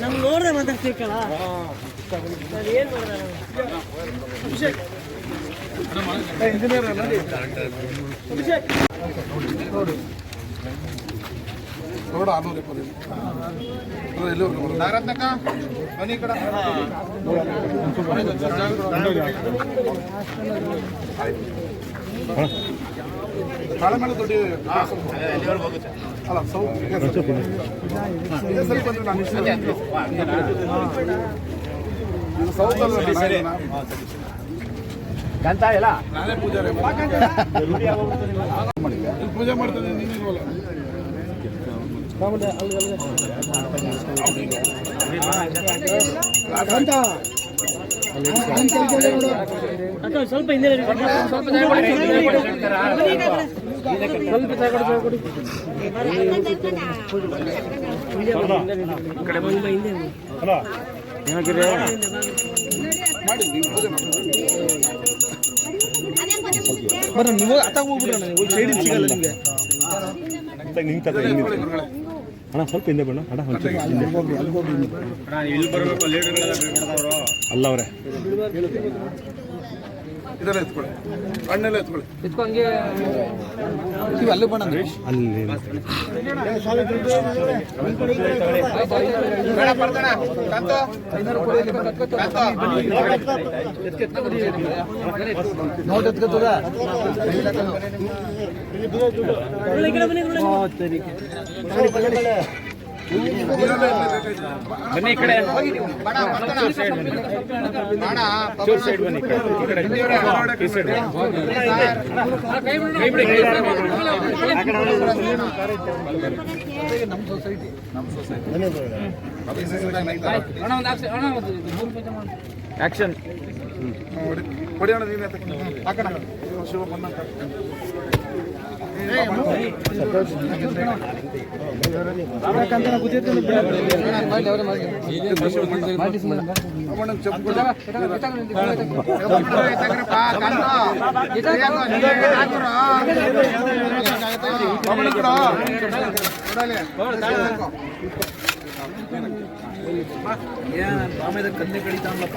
ನಮ್ ನೋಡ್ದೆ ಮಾತಾಡ್ತೀಕಲ್ಲ ಏನ್ ಅಭಿಷೇಕ್ ಇಂಜಿನಿಯರ್ ಅಭಿಷೇಕ್ ರೋಡ ಆರ್ನೂರ ಇಪ್ಪತ್ತೈದು ನಾಗರತ್ನಕ್ಕ ಬನ್ನಿ ಈ ಕಡೆ ಆಯ್ತು ತಾಳೆ ಮೇಲೆ ದೊಡ್ಡ ಅಲ್ಲ ಸೌ ಇದೇ ಸರಿ. ಬಂದ್ರೆ ನಾನು ಇಷ್ಟು. ಇದು ಸೌತ್ ಅಲ್ಲ ನಾನೇ ಪೂಜಾರಿ ಇಲ್ಲಿ? ಪೂಜೆ ಮಾಡ್ತೇನೆ. ನೀನು ಇಲ್ವಲ್ಲ? ಅಕ್ಕ ಸ್ವಲ್ಪ ಹಿಂದೆ ನೀವು ಬರ ನೀವು ಅತ್ತಾಗ ಹೋಗ್ಬಿಡ್ರ ನನಗೆ ಸೈಡ್ ಸಿಗಲ್ಲ ನಿಮಗೆ ಗುರುಗಳೇ. ಅಣ್ಣ ಸ್ವಲ್ಪ ಹಿಂದೆ ಬಣ್ಣ ಅಣ್ಣ ಬರೋಕ್ಕೆ ಲೀಡರ್ಗಳೆಲ್ಲ ಅಲ್ಲ ಅವರೇ. ಇದೆಲ್ಲ ಎತ್ಕೊಳ್ಳಿ. ಹಣ್ಣೆಲ್ಲ ಎತ್ಕೊಳ್ಳಿ. ನೀವು ಅಲ್ಲೇ ಬಣ್ಣ ಅಲ್ಲಿ. ನೋಟ್ ಎತ್ಕೋತದ ಒಳ್ಳೆ ಈ ಕಡೆ ಬನ್ನಿ, ಈ ಕಡೆ. ಸೈಡ್ ಈ ಈ ಕಡೆ. ಕೈ ಆಕ್ಷನ್ ಕೊಡಿ ಅಣ್ಣ ನೀನು ಶಿವ ಹಾಕಣ ಕೊಡು. ಕೊಡಲಿ. ಕನ್ನೆ ಕಡಿತಾನಲ್ಲಪ್ಪ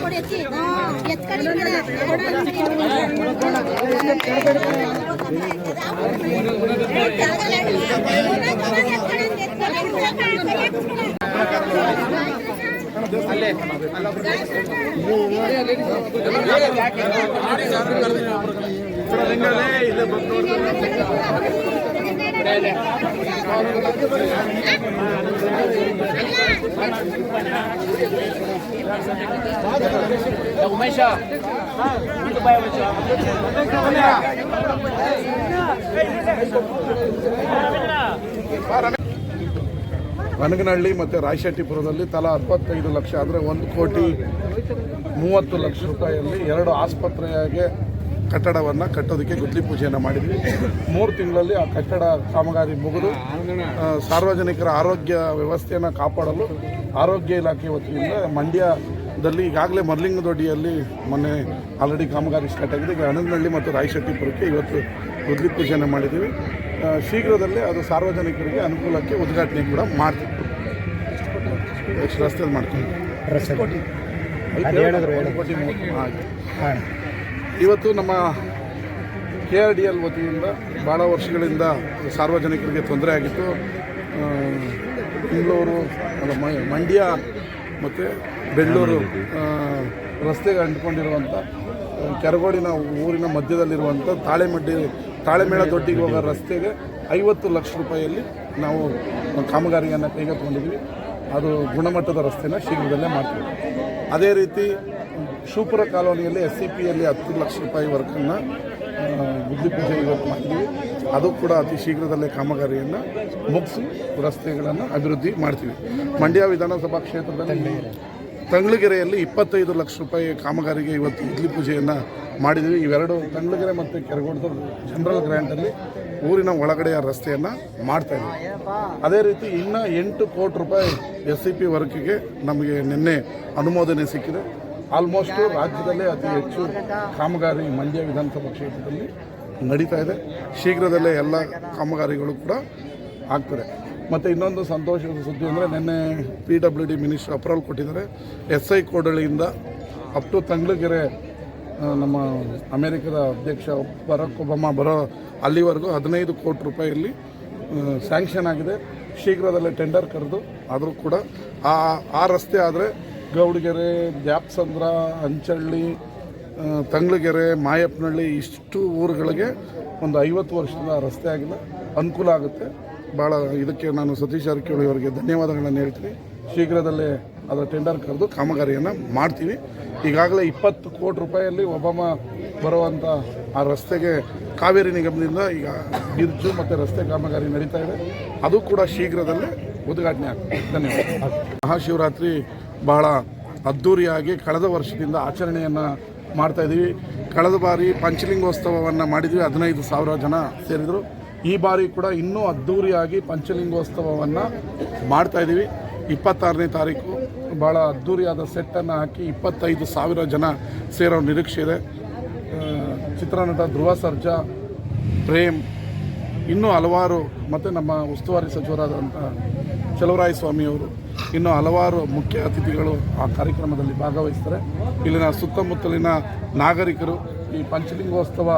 ಕೊಡಿ. ಅಶೋಕಮ್ಮ ಕೊಡಿ. ವನಗನಹಳ್ಳಿ ಮತ್ತು ರಾಯಶೆಟ್ಟಿಪುರದಲ್ಲಿ ತಲಾ ಅರವತ್ತೈದು ಲಕ್ಷ ಅಂದರೆ ಒಂದು ಕೋಟಿ ಮೂವತ್ತು ಲಕ್ಷ ರೂಪಾಯಿಯಲ್ಲಿ ಎರಡು ಆಸ್ಪತ್ರೆಯಾಗೆ ಕಟ್ಟಡವನ್ನು ಕಟ್ಟೋದಕ್ಕೆ ಗುದ್ಲಿ ಪೂಜೆಯನ್ನು ಮಾಡಿದ್ವಿ. ಮೂರು ತಿಂಗಳಲ್ಲಿ ಆ ಕಟ್ಟಡ ಕಾಮಗಾರಿ ಮುಗಿದು ಸಾರ್ವಜನಿಕರ ಆರೋಗ್ಯ ವ್ಯವಸ್ಥೆಯನ್ನು ಕಾಪಾಡಲು ಆರೋಗ್ಯ ಇಲಾಖೆ ವತಿಯಿಂದ ಮಂಡ್ಯದಲ್ಲಿ ಈಗಾಗಲೇ ಮರ್ಲಿಂಗದೊಡ್ಡಿಯಲ್ಲಿ ಮೊನ್ನೆ ಆಲ್ರೆಡಿ ಕಾಮಗಾರಿ ಸ್ಟಾರ್ಟ್ ಆಗಿದೆ. ಈಗ ಅಣಗನಹಳ್ಳಿ ಮತ್ತು ರಾಯಶೆಟ್ಟಿಪುರಕ್ಕೆ ಇವತ್ತು ಗುದ್ಲಿ ಪೂಜೆಯನ್ನು ಮಾಡಿದ್ದೀವಿ. ಶೀಘ್ರದಲ್ಲೇ ಅದು ಸಾರ್ವಜನಿಕರಿಗೆ ಅನುಕೂಲಕ್ಕೆ ಉದ್ಘಾಟನೆ ಕೂಡ ಮಾಡ್ತೀವಿ. ಎಷ್ಟು ರಸ್ತೆ ಮಾಡ್ತೀವಿ. ಇವತ್ತು ನಮ್ಮ ಕೆ ಆರ್ ಡಿ ಎಲ್ ವತಿಯಿಂದ ಭಾಳ ವರ್ಷಗಳಿಂದ ಸಾರ್ವಜನಿಕರಿಗೆ ತೊಂದರೆ ಆಗಿತ್ತು. ಬೆಂಗಳೂರು ಮಂಡ್ಯ ಮತ್ತು ಬೆಂಗಳೂರು ರಸ್ತೆಗೆ ಅಂಟ್ಕೊಂಡಿರುವಂಥ ಕೆರಗೋಡಿನ ಊರಿನ ಮಧ್ಯದಲ್ಲಿರುವಂಥ ತಾಳೆಮಡ್ಡಿ ತಾಳೆಮೇಳ ದೊಡ್ಡಿಗೆ ಹೋಗೋ ರಸ್ತೆಗೆ ಐವತ್ತು ಲಕ್ಷ ರೂಪಾಯಿಯಲ್ಲಿ ನಾವು ಕಾಮಗಾರಿಯನ್ನು ಕೈಗೆತ್ತಿಕೊಂಡಿದ್ವಿ ಅದು ಗುಣಮಟ್ಟದ ರಸ್ತೆನ ಶೀಘ್ರದಲ್ಲೇ ಮಾಡ್ತೀವಿ. ಅದೇ ರೀತಿ ಶಿವಪುರ ಕಾಲೋನಿಯಲ್ಲಿ ಎಸ್ ಸಿ ಪಿಯಲ್ಲಿ ಹತ್ತು ಲಕ್ಷ ರೂಪಾಯಿ ವರ್ಕನ್ನು ಬುದ್ಧಿ ಪೂಜೆ ಇವತ್ತು ಮಾಡಿದ್ವಿ ಅದು ಕೂಡ ಅತಿ ಶೀಘ್ರದಲ್ಲೇ ಕಾಮಗಾರಿಯನ್ನು ಮುಗಿಸಿ ರಸ್ತೆಗಳನ್ನು ಅಭಿವೃದ್ಧಿ ಮಾಡ್ತೀವಿ. ಮಂಡ್ಯ ವಿಧಾನಸಭಾ ಕ್ಷೇತ್ರದಲ್ಲಿ ತಂಗ್ಳಗೆರೆಯಲ್ಲಿ ಇಪ್ಪತ್ತೈದು ಲಕ್ಷ ರೂಪಾಯಿ ಕಾಮಗಾರಿಗೆ ಇವತ್ತು ಇಡ್ಲಿ ಪೂಜೆಯನ್ನು ಮಾಡಿದ್ದೀವಿ ಇವೆರಡು ತಂಗ್ಳಗೆರೆ ಮತ್ತು ಕೆರಗೋಡದ ಜನರಲ್ ಗ್ರ್ಯಾಂಟಲ್ಲಿ ಊರಿನ ಒಳಗಡೆಯ ರಸ್ತೆಯನ್ನು ಮಾಡ್ತಾ ಇದ್ದೀವಿ ಅದೇ ರೀತಿ ಇನ್ನೂ ಎಂಟು ಕೋಟಿ ರೂಪಾಯಿ ಎಸ್ ಸಿ ಪಿ ವರ್ಕಿಗೆ ನಮಗೆ ನಿನ್ನೆ ಅನುಮೋದನೆ ಸಿಕ್ಕಿದೆ. ಆಲ್ಮೋಸ್ಟು ರಾಜ್ಯದಲ್ಲೇ ಅತಿ ಹೆಚ್ಚು ಕಾಮಗಾರಿ ಮಂಡ್ಯ ವಿಧಾನಸಭಾ ಕ್ಷೇತ್ರದಲ್ಲಿ ನಡೀತಾ ಇದೆ. ಶೀಘ್ರದಲ್ಲೇ ಎಲ್ಲ ಕಾಮಗಾರಿಗಳು ಕೂಡ ಆಗ್ತದೆ. ಮತ್ತು ಇನ್ನೊಂದು ಸಂತೋಷದ ಸುದ್ದಿ ಅಂದರೆ ನಿನ್ನೆ P W D minister approval ಕೊಟ್ಟಿದ್ದಾರೆ. ಎಸ್ ಐ ಕೋಡಳಿಯಿಂದ ಅಪ್ ಟು ತಂಗ್ಳಗೆರೆ ನಮ್ಮ ಅಮೇರಿಕದ ಅಧ್ಯಕ್ಷ ಬರಕ್ ಒಬಾಮಾ ಬರೋ ಅಲ್ಲಿವರೆಗೂ ಹದಿನೈದು ಕೋಟಿ ರೂಪಾಯಿಯಲ್ಲಿ ಸ್ಯಾಂಕ್ಷನ್ ಆಗಿದೆ. ಶೀಘ್ರದಲ್ಲೇ ಟೆಂಡರ್ ಕರೆದು ಆದರೂ ಕೂಡ ಆ ಆ ರಸ್ತೆ ಆದರೆ ಗೌಡಗೆರೆ, ದ್ಯಾಪ್ಸಂದ್ರ, ಅಂಚಳ್ಳಿ ತಂಗ್ಳಗೆರೆ ಮಾಯಪ್ಪನಹಳ್ಳಿ ಇಷ್ಟು ಊರುಗಳಿಗೆ ಒಂದು ಐವತ್ತು ವರ್ಷದ ರಸ್ತೆ ಆಗಿಲ್ಲ. ಅನುಕೂಲ ಆಗುತ್ತೆ. ಭಾಳ ಇದಕ್ಕೆ ನಾನು ಸತೀಶ್ ಜಾರಕಿಹೊಳಿ ಅವರಿಗೆ ಧನ್ಯವಾದಗಳನ್ನು ಹೇಳ್ತೀನಿ. ಶೀಘ್ರದಲ್ಲೇ ಅದರ ಟೆಂಡರ್ ಕರೆದು ಕಾಮಗಾರಿಯನ್ನು ಮಾಡ್ತೀವಿ. ಈಗಾಗಲೇ ಇಪ್ಪತ್ತು ಕೋಟಿ ರೂಪಾಯಿಯಲ್ಲಿ ಒಬಾಮ ಬರುವಂಥ ಆ ರಸ್ತೆಗೆ ಕಾವೇರಿ ನಿಗಮದಿಂದ ಈಗ ಬಿರ್ಜು ಮತ್ತು ರಸ್ತೆ ಕಾಮಗಾರಿ ನಡೀತಾ ಇದೆ. ಅದು ಕೂಡ ಶೀಘ್ರದಲ್ಲೇ ಉದ್ಘಾಟನೆ ಆಗ್ತದೆ. ಧನ್ಯವಾದ. ಮಹಾಶಿವರಾತ್ರಿ ಬಹಳ ಅದ್ಧೂರಿಯಾಗಿ ಕಳೆದ ವರ್ಷದಿಂದ ಆಚರಣೆಯನ್ನು ಮಾಡ್ತಾಯಿದ್ದೀವಿ ಕಳೆದ ಬಾರಿ ಪಂಚಲಿಂಗೋತ್ಸವವನ್ನು ಮಾಡಿದ್ವಿ. ಹದಿನೈದು ಸಾವಿರ ಜನ ಸೇರಿದರು. ಈ ಬಾರಿ ಕೂಡ ಇನ್ನೂ ಅದ್ಧೂರಿಯಾಗಿ ಪಂಚಲಿಂಗೋತ್ಸವವನ್ನು ಮಾಡ್ತಾ ಇದ್ದೀವಿ ಇಪ್ಪತ್ತಾರನೇ ತಾರೀಕು ಭಾಳ ಅದ್ಧೂರಿಯಾದ ಸೆಟ್ಟನ್ನು ಹಾಕಿ ಇಪ್ಪತ್ತೈದು ಸಾವಿರ ಜನ ಸೇರೋ ನಿರೀಕ್ಷೆ ಇದೆ. ಚಿತ್ರನಟ ಧ್ರುವ ಸರ್ಜಾ, ಪ್ರೇಮ್, ಇನ್ನೂ ಹಲವಾರು ಮತ್ತು ನಮ್ಮ ಉಸ್ತುವಾರಿ ಸಚಿವರಾದಂಥ ಚಲುವರಾಯ ಸ್ವಾಮಿಯವರು ಇನ್ನೂ ಹಲವಾರು ಮುಖ್ಯ ಅತಿಥಿಗಳು ಆ ಕಾರ್ಯಕ್ರಮದಲ್ಲಿ ಭಾಗವಹಿಸ್ತಾರೆ. ಇಲ್ಲಿನ ಸುತ್ತಮುತ್ತಲಿನ ನಾಗರಿಕರು ಈ ಪಂಚಲಿಂಗೋತ್ಸವ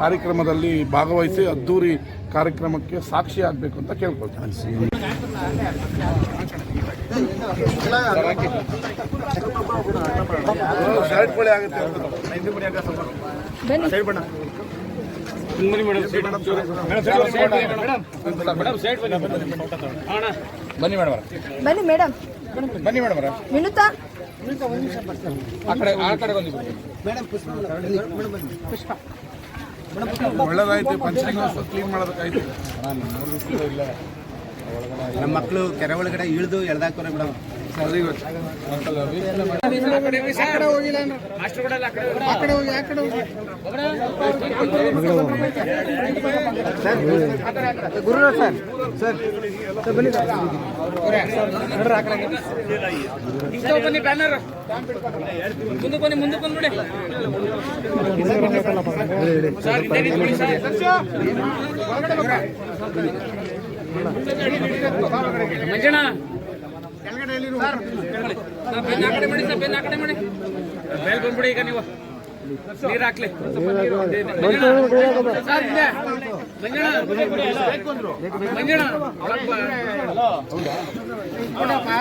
ಕಾರ್ಯಕ್ರಮದಲ್ಲಿ ಭಾಗವಹಿಸಿ ಅದ್ದೂರಿ ಕಾರ್ಯಕ್ರಮಕ್ಕೆ ಸಾಕ್ಷಿ ಆಗಬೇಕು ಅಂತ ಕೇಳ್ಕೊಳ್ತೀನಿ. ಬನ್ನಿ ಮೇಡಮ್ ಬನ್ನಿ ಮೇಡಮ್. ಬನ್ನಿ ಮೇಡಮ್ ಮಿನುತಾ ಆ ಕಡೆ ಆ ಕಡೆ ಬಂದು ಒಳ್ಳೇದಾಯ್ತು ಪಂಚಲಿಂಗ ಕ್ಲೀನ್ ಮಾಡೋದಕ್ಕಾಯ್ತು ನಮ್ಮ ಮಕ್ಕಳು ಕೆರೆ ಒಳಗಡೆ ಇಳಿದು ಎಳ್ದಾಕೋರೆ ಮೇಡಮ್ ಗುರುರಾಜ್ ಸರ್ ಸರ್ ಬನ್ನಿ ಬ್ಯಾನರ್ ಬನ್ನಿ ಮುಂದೆ ಬಂದ್ಬಿಡಿ ಸರ್ ಹಿಂದೆ ನಿಂತ್ಕೊಳ್ಳಿ ಸರ್ ಮಂಜಣ್ಣ ಮೇಲೆ ಬಂದ್ಬಿಡಿ ಈಗ ನೀವು. ನೀರು ಹಾಕ್ಲಿ. ಬಾ.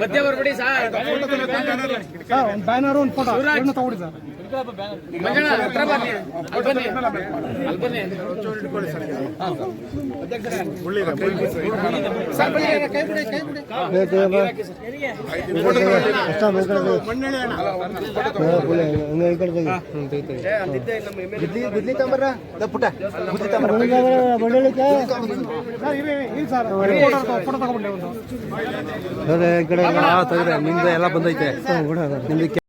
ಮಧ್ಯ ಬರ್ಬಿಡಿ ಸರ್ ಬ್ಯಾನರ್ ಒಂದು ಫೋಟೋ ತಗೊಳ್ಳಿ ಸರ್ ಈ ಕಡೆ ನಿಮ್ದು ಎಲ್ಲ ಬಂದೈತೆ. ನಿಮ್ದು